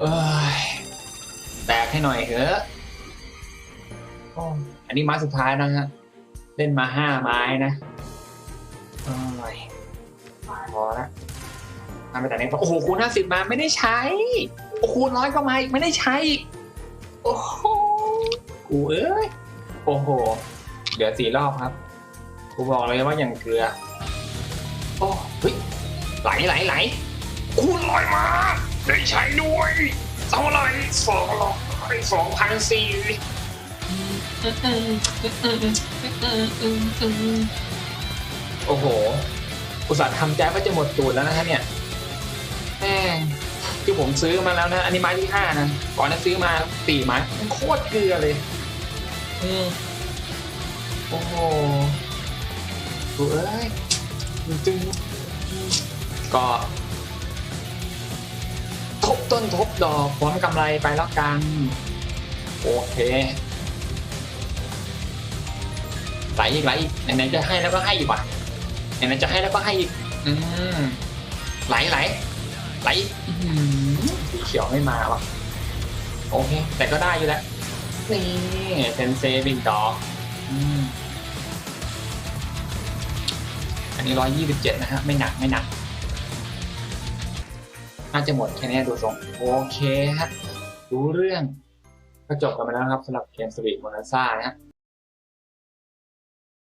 เอ้ยแตกให้หน่อยเถอะโอ้อันนี้ไม้สุดท้ายนะฮะ เล่นมาห้าไม้นะโอ้ยพอละทำไปแต่ไหนโอ้โหคูณห้าสิบมาไม่ได้ใช้ โอ้คูณร้อยก็มาอีกไม่ได้ใช้อีกโอ้โหกูเอ้ยโอ้โหเหลือสี่รอบครับกูบอกเลยว่าอย่างเกลือโอ้เฮ้ยไหลไหลไหลคูณร้อยมา ได้ใช้ด้วยเท่าไหร่สองร้อยสองพันสี่โอ้โห อุตส่าห์ทำใจว่าจะหมดตูดแล้วนะฮะเนี่ยแม่งที่ผมซื้อมาแล้วนะ อันนี้ไม้ที่ห้านะ ก่อนจะซื้อมาสี่ไม้มันโคตรเกลือเลย อืมโอ้โหดูเอ้ยจึงๆก็ ทบต้นทบดอกผลกำไรไปแล้วกัน โอเคไหลอีกไหลอีกไหนๆจะให้แล้วก็ให้อีกว่ะไหนๆจะให้แล้วก็ให้อีกอืมไหลไหลไหลสีเขียวไม่มาว่ะโอเค แต่ก็ได้อยู่แล้วนี่เซนเซบิงดอกอืมอันนี้ร้อยยี่สิบเจ็ดนะฮะไม่หนักไม่หนัก น่าจะหมดแค่นี้ดูทรงโอเคฮะรู้เรื่องก็จบกันไปแล้วครับสำหรับเกมสวีทโมนาซ่านะฮะ